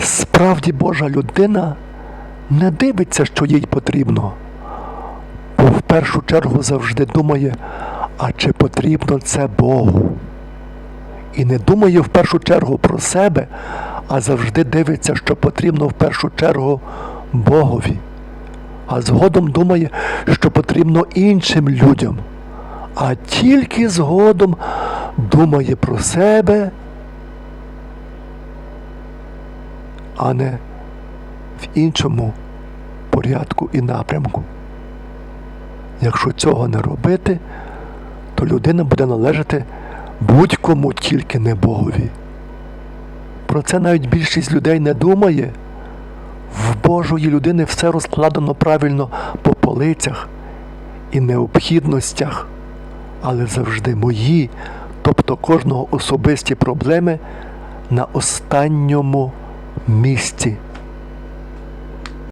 Справді Божа людина не дивиться, що їй потрібно, бо в першу чергу завжди думає, а чи потрібно це Богу. І не думає в першу чергу про себе, а завжди дивиться, що потрібно в першу чергу Богові. А згодом думає, що потрібно іншим людям, а тільки згодом думає про себе, а не в іншому порядку і напрямку. Якщо цього не робити, то людина буде належати будь-кому тільки не Богові. Про це навіть більшість людей не думає. В Божої людини все розкладено правильно по полицях і необхідностях, але завжди мої, тобто кожного особисті проблеми на останньому місці.